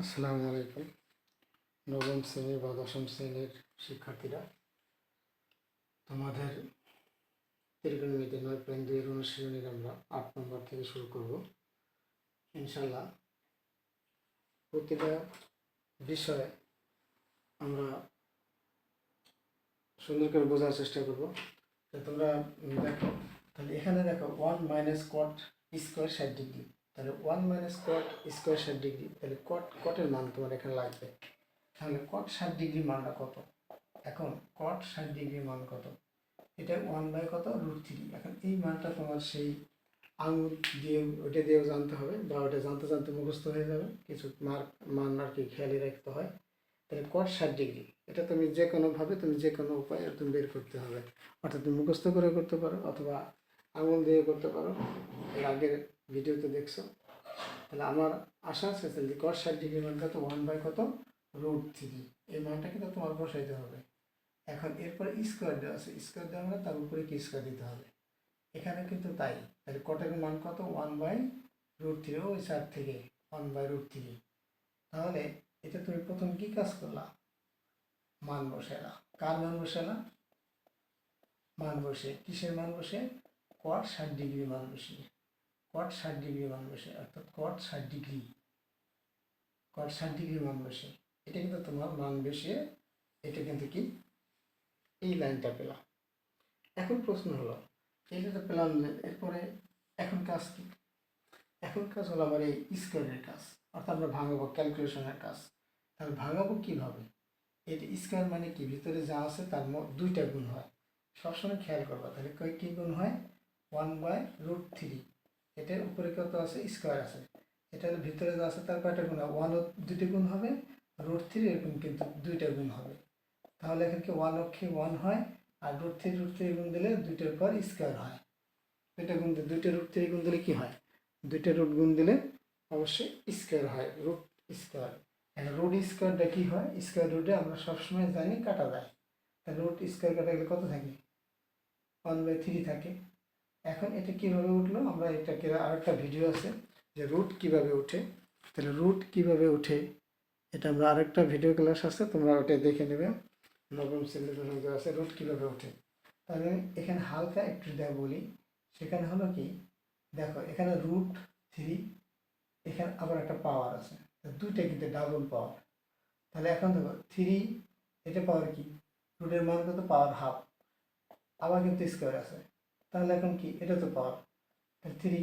আসসালামু আলাইকুম। নবম শ্রেণি বা দশম শ্রেণির শিক্ষার্থীরা, তোমাদের ত্রিকোণমিতি নয় পয়েন্ট দুইয়ের অনুশীলনীর আমরা আট নম্বর থেকে শুরু করব। ইনশাল্লাহ প্রতিটা বিষয়ে আমরা সুন্দর করে বোঝার চেষ্টা করব। তোমরা দেখো, তাহলে এখানে দেখো ওয়ান মাইনাস কট স্কোয়ার ষাট ডিগ্রি তাহলে ওয়ান মাইনাস কট স্কোয়ার ষাট ডিগ্রি তাহলে কট কটের মান তোমার এখানে লাগবে। তাহলে কট ষাট ডিগ্রি মানটা কত? এখন কট ষাট ডিগ্রি মান কত? এটা ওয়ান বাই কত? রুট থ্রি এখন এই মানটা তোমার সেই আঙুল দিয়ে ওটা দিয়েও জানতে হবে বা ওটা জানতে জানতে মুখস্থ হয়ে যাবে। কিছু মার্ক মান আর কি খেয়ালে রাখতে হয়। তাহলে কট ষাট ডিগ্রি এটা তুমি যে কোনোভাবে তুমি যে কোনো উপায়ে তুমি বের করতে হবে। অর্থাৎ তুমি মুখস্থ করে করতে পারো অথবা আঙুল দিয়ে করতে পারো। এর আগের ভিডিওতে দেখছ? তাহলে আমার আশা আছে তাহলে কট ষাট ডিগ্রি মান কত ওয়ান বাই কত? রুট থ্রি এই মানটা কিন্তু তোমার বসাইতে হবে। এখন এরপরে স্কোয়ার দেওয়া আছে। স্কোয়ার দেওয়া মানে তার উপরে কি স্কোয়ার দিতে হবে? এখানে কিন্তু তাই। তাহলে কটের মান কত? ওয়ান বাই রুট থ্রি ওই চার থেকে ওয়ান বাই রুট থ্রি তাহলে এটা তুমি প্রথম কি কাজ করলা? মান বসাইলা। কার মান বসাইলা? মান বসে কিসের মান বসে কট ষাট ডিগ্রি মান বসিয়ে। কট ষাট ডিগ্রি বসে অর্থাৎ কট ষাট ডিগ্রি কট ষাট ডিগ্রি বসে এটা কিন্তু তোমার বসিয়ে এটা কিন্তু কি? এই লাইনটা পেলাম। এখন প্রশ্ন হলো, এটা তো পেলাম এরপরে এখন কাজ কি? এখন কাজ হলো আমার এই স্কোয়ারের কাজ, অর্থাৎ আমরা ভাঙাবো ক্যালকুলেশনের কাজ। তাহলে ভাঙাবো কীভাবে? এটা স্কোয়ার মানে কি? ভিতরে যা আছে তার দুইটা গুণ হয়। সবসময় খেয়াল করবা, তাহলে কয় কী গুণ হয়? ওয়ান বাই রুট থ্রি এটার উপরে কত আছে? স্কোয়ার আছে। এটার ভিতরে যা আছে তার কয়টা গুণ হয় ওয়ান দুইটা গুণ হবে। রুট থ্রি এরকম কিন্তু দুইটা গুণ হবে। তাহলে এখানে কি ওয়ান অক্ষে ওয়ান হয়? আর রুট থ্রি রুট থ্রি গুণ দিলে দুইটার পর স্কোয়ার হয়। দুইটা গুণ দিলে দুইটা রুট থ্রি গুণ দিলে কি হয়? দুইটা রুট গুণ দিলে অবশ্যই স্কোয়ার হয়। রুট স্কোয়ার রুট স্কোয়ারটা কি হয়? স্কোয়ার রুটে আমরা সবসময় জানি কাটা যায়। রুট স্কোয়ার কাটা গেলে কত থাকে? ওয়ান বাই থ্রি থাকে। এখন এটা কীভাবে উঠল? আমরা এটাকে আরেকটা ভিডিও আছে যে রুট কীভাবে ওঠে তাহলে রুট কীভাবে ওঠে এটা আমরা আরেকটা ভিডিও ক্লাস আছে, তোমরা ওটা দেখে নেবে। নবম জন্য আছে রুট কীভাবে ওঠে তাহলে এখানে হালকা একটু দেখ বলি, সেখানে হলো কি? দেখো, এখানে রুট থ্রি এখানে আবার একটা পাওয়ার আছে। দুইটা কিন্তু ডাবল পাওয়ার তাহলে এখন দেখো থ্রি এটা পাওয়ার কি? রুটের মান কত? পাওয়ার হাফ আবার কিন্তু স্কোয়ার আছে। তাহলে এখন কি? এটা তো পাওয়ার। থ্রি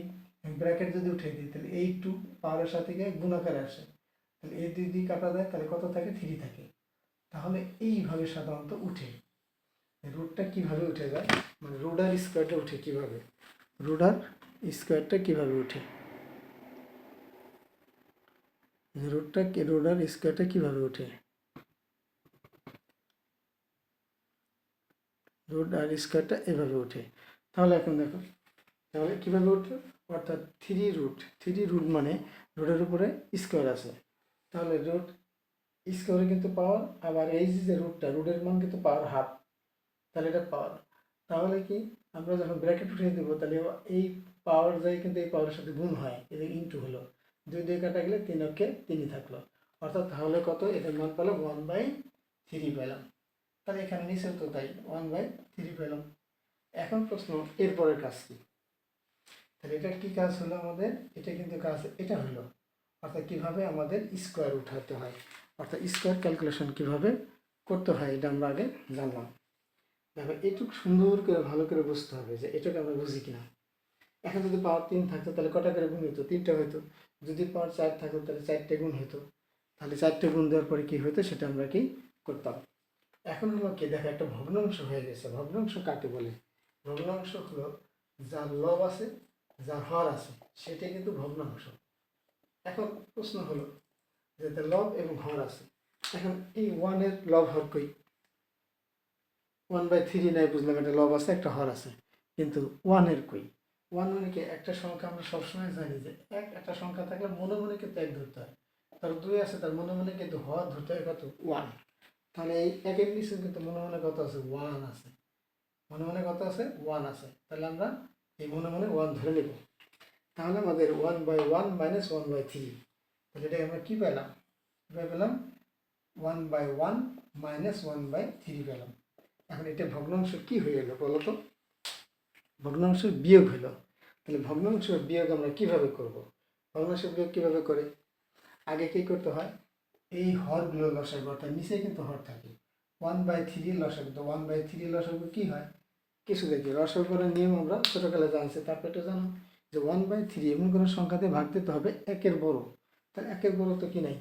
ব্র্যাকেট যদি উঠে দিই, তাহলে এই টু পাওয়ারের সাথে গিয়ে গুণাকারে আসে। তাহলে এই দুই দুই কাটা যায় তাহলে কত থাকে? থ্রি থাকে। তাহলে এইভাবে সাধারণত উঠে। রুটটা কীভাবে উঠে যায়? মানে রুডার স্কোয়ারটা উঠে কীভাবে? রুডার স্কোয়ারটা কীভাবে উঠে? রুটটা রুডার স্কোয়ারটা কীভাবে উঠে? রুট আর স্কোয়ারটা এভাবে ওঠে তাহলে এখন দেখো, তাহলে কীভাবে উঠল অর্থাৎ থ্রি রুট থ্রি রুট মানে রুটের উপরে স্কোয়ার আছে। তাহলে রুট স্কোয়ারে কিন্তু পাওয়ার আবার এই যে রুটটা রুটের মান কিন্তু পাওয়ার হাফ তাহলে এটা পাওয়ার তাহলে কি, আমরা যখন ব্র্যাকেট উঠিয়ে দেবো, তাহলে এই পাওয়ার যায় কিন্তু এই পাওয়ারের সাথে গুণ হয় এদের ইন্টু হলো। দুই দুই কাটা গেলে তিন অক্ষে তিনই থাকল। অর্থাৎ তাহলে কত? এটার মান পেলাম ওয়ান বাই থ্রি পেলাম। তাহলে এখানে নিচেও তো তাই ওয়ান বাই থ্রি পেলাম। এখন প্রশ্ন, এরপরের কাজ কি? তাহলে এটা কি কাজ হলো আমাদের? এটা কিন্তু কাজ, এটা হলো। অর্থাৎ কীভাবে আমাদের স্কোয়ার উঠাতে হয়? অর্থাৎ স্কোয়ার ক্যালকুলেশন কীভাবে করতে হয়, এটা আমরা আগে জানলাম। দেখো, এটুকু সুন্দর করে, ভালো করে বুঝতে হবে যে এটাকে আমরা বুঝি কিনা। এখন যদি পাওয়ার তিন থাকতো, তাহলে কটা করে গুণ হতো তিনটা হতো যদি পাওয়ার চার থাকতো, তাহলে চারটে গুণ হতো তাহলে চারটে গুণ দেওয়ার পরে কী হতো সেটা আমরা কি করতাম? এখন হলো কি, দেখো, একটা ভগ্নাংশ হয়ে গেছে। ভগ্নাংশ কাকে বলে? ভগ্নাংশ হলো যার লব আছে, যার হর আছে, সেটা কিন্তু ভগ্নাংশ। এখন প্রশ্ন হলো যে লব এবং হর আছে। এখন এই ওয়ানের লব হর কই? ওয়ান বাই থ্রি নাই বুঝলাম, একটা লব আছে, একটা হর আছে। কিন্তু ওয়ানের কই? ওয়ান মানে কি, একটা সংখ্যা আমরা সবসময় জানি যে এক, একটা সংখ্যা থাকলে মনে মনে কিন্তু এক ধরতে হয়। তার দুই আছে, তার মনে মনে কিন্তু হর ধরতে হয় কত? ওয়ান তাহলে এই একের নিচে কিন্তু মনে মনে কত আছে? ওয়ান আছে। মনে মনে কত আছে? ওয়ান আছে। তাহলে আমরা এই মনে মনে ওয়ান ধরে নেব। তাহলে আমাদের one by one minus one by three তাহলে এটা আমরা কী পেলাম? এবার পেলাম one by one minus one by three পেলাম। এখন এটা ভগ্নাংশ কী হয়ে গেলো বলো তো? ভগ্নাংশ বিয়োগ হলো। তাহলে ভগ্নাংশ বিয়োগ আমরা কীভাবে করব? ভগ্নাংশ বিয়োগ কীভাবে করে? আগে কী করতে হয়? এই হরগুলো লসাগু অর্থাৎ নিচে কিন্তু হর থাকে। ওয়ান বাই থ্রি লসাগু তো ওয়ান বাই থ্রি লসাগু কি হয়? কিছু দেখি। করার নিয়ম আমরা ছোটোকালে জানছি। তারপর এটা জানো যে ওয়ান বাই থ্রি এমন কোনো সংখ্যাতে ভাগ দিতে হবে একের বড়। তাহলে একের বড় তো কি নাই?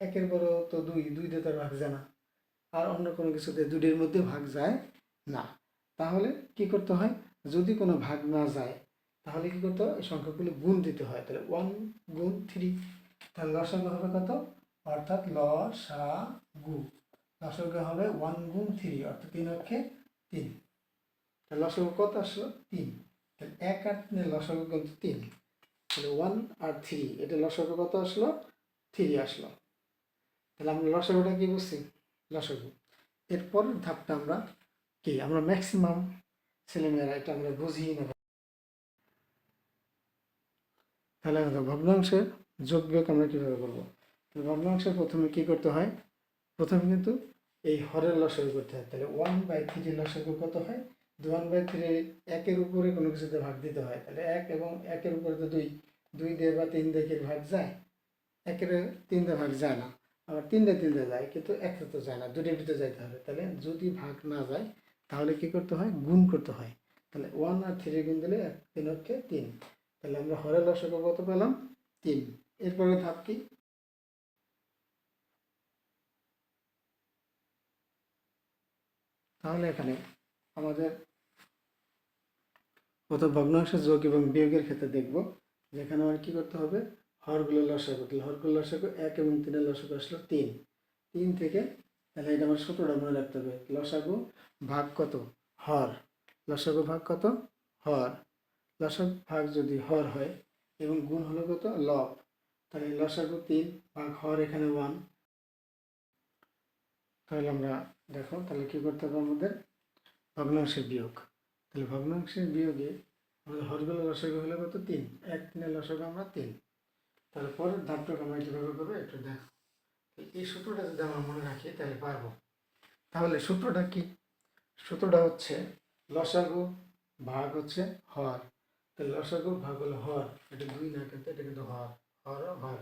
একের বড় তো দুই। দুই তার ভাগ যায় না। আর অন্য কোনো কিছুতে দুটির মধ্যে ভাগ যায় না। তাহলে কি করতে হয়? যদি কোনো ভাগ না যায়, তাহলে কী করতে হয়? সংখ্যাগুলো গুণ দিতে হয়। তাহলে ওয়ান গুণ থ্রি তাহলে লসাগু হবে কত? অর্থাৎ ল সা গু লসাগু হবে ওয়ান গুণ থ্রি, অর্থাৎ তিন অক্ষে তিন। তাহলে লসাগু কত আসলো? তিন। এক আর তিনের লসাগু কিন্তু তিন। তাহলে ওয়ান আর থ্রি, এটা লসাগু কত আসলো? থ্রি আসলো। তাহলে আমরা লসাগুটা কি বুঝছি? লসাগু এরপরের ধাপটা আমরা কি? আমরা ম্যাক্সিমাম ছেলেমেয়েরা এটা আমরা বুঝিয়ে নেব তাহলে ভগ্নাংশের যোগ বিয়োগ আমরা কীভাবে করব? ভগ্নাংশের প্রথমে কি করতে হয়? প্রথমে কিন্তু এই হরের লসাগু করতে হয়। তাহলে ওয়ান বাই থ্রি লসাগু কত হয়? দু ওয়ান বাই থ্রি একের উপরে কোনো কিছুতে ভাগ দিতে হয়। তাহলে এক এবং একের উপরে তো দুই। দুই দিয়ে বা তিন দিয়ে ভাগ যায়? একের তিন দিয়ে ভাগ যায় না। আবার তিনটে তিনটে যায়, কিন্তু একটা তো যায় না। দুটির ভিতরে যাইতে হবে। তাহলে যদি ভাগ না যায়, তাহলে কি করতে হয়? গুণ করতে হয়। তাহলে ওয়ান আর থ্রি গুণ দিলে এক, তিন হচ্ছে তিন। তাহলে আমরা হরের লসাগু কত পেলাম? তিন। এরপরে ধাপ কি? তাহলে এখানে আমাদের কত ভগ্নাংশ যোগ এবং বিয়োগের ক্ষেত্রে দেখব, যেখানে আমার কি করতে হবে? হরগুলো লসাগু তাহলে হরগুলো লসাগু এক এবং তিনের লসাগু আসলো তিন। তিন থেকে, তাহলে এটা আমার সূত্রটা মনে রাখতে হবে। লসাগু ভাগ কত? হর। লসাগু ভাগ কত? হর। লসাগু ভাগ যদি হর হয়, এবং গুণ হলো কত? লব। তাহলে লসাগু তিন ভাগ হর এখানে ওয়ান তাহলে আমরা দেখো, তাহলে কি করতে হবে আমাদের? ভগ্নাংশের বিয়োগ। তাহলে ভগ্নাংশের বিয়োগে আমাদের হরগুলো লসাগু হলে কত? তিন। এক তিনের লসাগু আমরা তিন। তাহলে পরের ধাপটাকে আমরা কীভাবে করব একটু দেখো। এই সূত্রটা যদি আমরা মনে রাখি, তাহলে পারব। তাহলে সূত্রটা কি? সূত্রটা হচ্ছে লসাগু ভাগ হচ্ছে হর। তাহলে লসাগু ভাগ হলো হর। এটা দুই না, কিন্তু এটা কিন্তু হর। হর হর।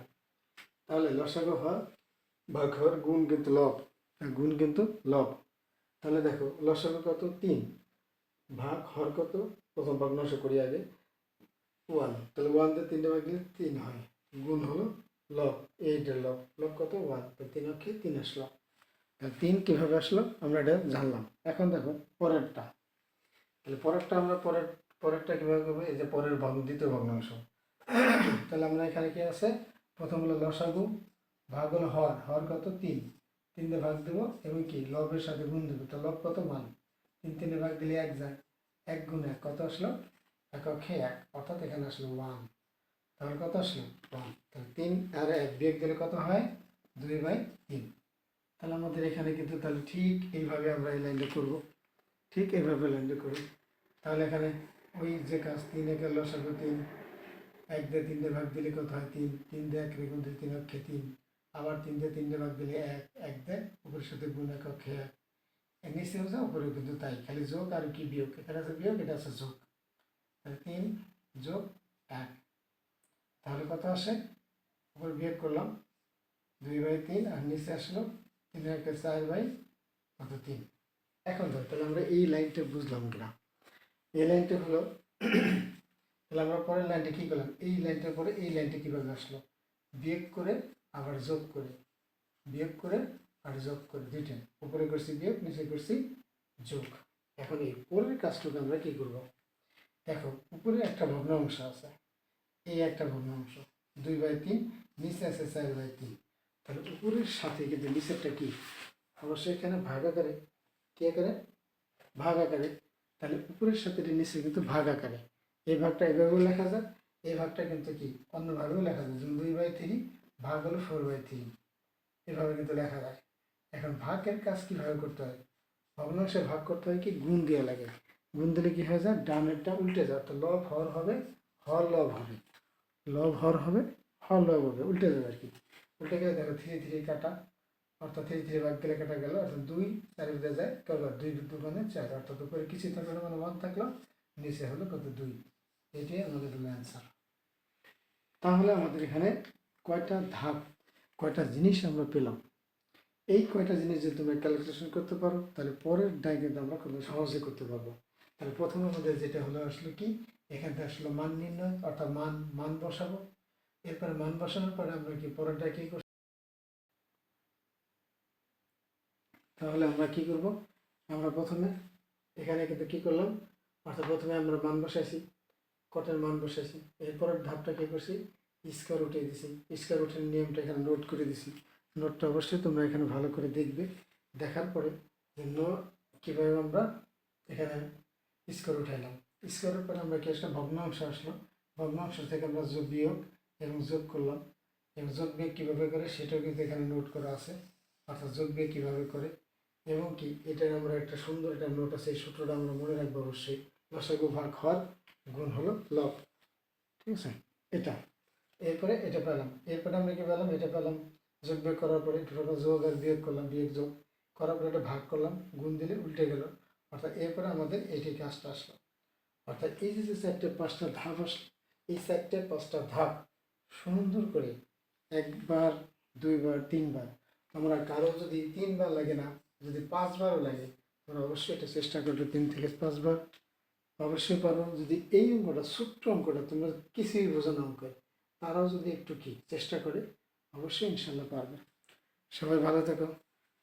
তাহলে লসাগু হর, ভাগ হর গুণ কিন্তু লব। গুণ কিন্তু লব। তাহলে দেখো লসাগু কত? তিন। ভাগ হর কত? প্রথম ভগ্নাংশ করি আগে ওয়ান। তাহলে ওয়ান দিয়ে তিনটে ভাগ দিলে তিন হয়। গুণ হলো লব। এইটা লব। লব কত? ওয়ান। তো তিন অক্ষে তিন আসলো। তাহলে তিন কীভাবে আসলো? আমরা এটা জানলাম। এখন দেখো, পরেরটা। তাহলে পরেরটা আমরা পরের, পরেরটা কীভাবে করব? এই যে পরের ভগ্ন দ্বিতীয় ভগ্নাংশ তাহলে আমরা এখানে কি আছে? প্রথম হলো লসাগু, ভাগ হলো হর। হর কত? তিন। তিন দিয়ে ভাগ দেবো এবং কি? লবের সাথে গুণ দেবো। তো লব কত মান? তিন তিনে ভাগ দিলে এক যায়। এক গুণ এক। কত আসলো? এক অক্ষে এক। অর্থাৎ এখানে আসলো ওয়ান। তাহলে কত আসলো? ওয়ান। তাহলে তিন আর এক বিয়োগ দিলে কত হয়? দুই বাই তিন। তাহলে আমাদের এখানে কিন্তু তাহলে ঠিক এইভাবে আমরা এই লাইনটা করব। ঠিক এইভাবে লাইনটা করি তাহলে এখানে ওই যে কাজ, তিন একের লসাগু তিন। এক দিয়ে তিন দিয়ে ভাগ দিলে কত হয়? তিন। তিন দিয়ে এক রেগুন দিয়ে তিন অক্ষে তিন। আবার তিন দিয়ে তিন ভাগ দিলে এক এক দেয়, উপরের সাথে গুণ এক অক্ষে এক। নিচে হচ্ছে উপরেও কিন্তু তাই। খালি যোগ আর কি বিয়োগ? এখানে আছে বিয়োগ, এটা আছে যোগ। তাহলে তিন যোগ এক। তাহলে কত আসে? উপরে বিয়োগ করলাম। দুই বাই তিন আর নিচে আসলো তিন একে চার বাই কত তিন? এখন ধর, তাহলে আমরা এই লাইনটা বুঝলাম কিনা? এই লাইনটা হলো, তাহলে আমরা পরের লাইনটা কী করলাম? এই লাইনটার পরে এই লাইনটা কীভাবে আসলো? বিয়োগ করে আবার যোগ করে, বিয়োগ করে আর যোগ করে, দুইটা। উপরে করছি বিয়োগ, নিচে করছি যোগ। এখন এই পরের কাজটুকু আমরা কী করব? দেখো, উপরে একটা ভগ্নাংশ আছে। এই একটা ভগ্নাংশ দুই বাই তিন, নিচে আছে চার বাই তিন। তাহলে উপরের সাথে কিন্তু নিচেরটা কি? অবশ্যই এখানে ভাগ আকারে। কী আকারে? ভাগ আকারে। তাহলে উপরের সাথে এটা নিচে কিন্তু ভাগ আকারে। এই ভাগটা এভাবেও লেখা যায়, এই ভাগটা কিন্তু কি? অন্যভাবেও লেখা যায়। দুই বাই থ্রি ভাগ হলো ফোর বাই থ্রি এভাবে কিন্তু লেখা যায়। এখন ভাগের কাজ কীভাবে করতে হয়? ভগ্নাংশে ভাগ করতে হয় কি? গুণ দেওয়া লাগে। গুণ দিলে কী হয়ে যায়? ডানেরটা উল্টে যায়। তো লব হর হবে, হর লব হবে। লব হর হবে, হর লব হবে। উল্টে যাবে আর কি। উল্টে গেলে দেখো থ্রি থ্রি কাটা। অর্থাৎ থ্রি থ্রি ভাগ গেলে কাটা গেল। অর্থাৎ দুই চারি ভিতরে যায়। কবার দুই দোকানে চার। অর্থাৎ উপরে কিছুই থাকল মানে ওয়ান থাকল। নিচে হলো কত? দুই। এটাই আমাদের হলো অ্যান্সার তাহলে আমাদের এখানে কয়টা ধাপ, কয়টা জিনিস আমরা পেলাম। এই কয়টা জিনিস যদি তোমরা ক্যালকুলেশন করতে পারো, তাহলে পরের ডাই কিন্তু আমরা খুব সহজে করতে পারব। তাহলে প্রথমে আমাদের যেটা হলো আসলে কি? এখান থেকে আসলে মান নির্ণয়, অর্থাৎ মান মান বসাবো। এরপরে মান বসানোর পরে আমরা কি পরের কি করব? তাহলে আমরা কি করব? আমরা প্রথমে এখানে কিন্তু কি করলাম? অর্থাৎ প্রথমে আমরা মান বসাইছি। কটের মান বসাইছি। এরপরের ধাপটা কি করছি? স্কোয়ার উঠিয়ে দিছি স্কোয়ার উঠে নিয়মটা এখানে নোট করে দিছি। নোটটা অবশ্যই তোমরা এখানে ভালো করে দেখবে। দেখার পরে যে কীভাবে আমরা এখানে স্কোয়ার উঠাইলাম স্কোয়ারের পরে আমরা কি আসলাম? ভগ্নাংশ আসলো। ভগ্নাংশ থেকে আমরা যোগ বিয়োগ এবং যোগ করলাম। এবং যোগ বিয়োগ কীভাবে করে সেটাও কিন্তু এখানে নোট করা আছে। অর্থাৎ যোগ বিয়োগ কীভাবে করে এবং কি এটার আমরা একটা সুন্দর একটা নোট আছে, এই সূত্রটা আমরা মনে রাখব অবশ্যই। লসাগু ভাগ হর গুণ হলো লব ঠিক আছে? এটা। এরপরে এটা পেলাম। এরপরে আমরা কি পেলাম? এটা পেলাম। যোগ বিয়োগ করার পরে টোটাল যোগ আর বিয়োগ করলাম, বিয়োগ যোগ। করার পরে এটা ভাগ করলাম, গুণ দিলে উল্টে গেল। অর্থাৎ এরপরে আমাদের এটি কাজটা আসলো। অর্থাৎ এই যে চারটে পাঁচটা ধাপ আসলো, এই চারটে পাঁচটা ধাপ সুন্দর করে একবার, দুইবার, তিনবার, তোমরা কারও যদি তিনবার লাগে না, যদি পাঁচবারও লাগে, তোমরা অবশ্যই এটা চেষ্টা করবে তিন থেকে পাঁচবার। অবশ্যই পারো, যদি এই অঙ্কটা, ছোট্ট অঙ্কটা তোমরা কিছুই বোঝো না অঙ্কে। তারাও যদি একটু কি চেষ্টা করে, অবশ্যই ইনশাল্লাহ পারবে। সবাই ভালো থাকো।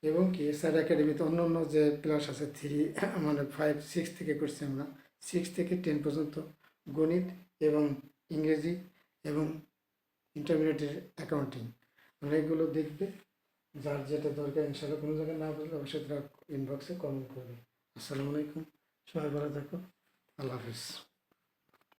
এবং কি স্যার একাডেমিতে অন্য অন্য যে ক্লাস আছে থ্রি মানে ফাইভ সিক্স থেকে করছি আমরা সিক্স থেকে টেন পর্যন্ত গণিত এবং ইংরেজি এবং ইন্টারমিডিয়েটের অ্যাকাউন্টিং তোমরা এগুলো দেখবে, যার যেটা দরকার ইনশাল্লাহ কোনো জায়গায় না বুঝলে অবশ্যই তারা ইনবক্সে কমেন্ট করবে। আসসালামু আলাইকুম, সবাই ভালো থাকো, আল্লাহ হাফিজ।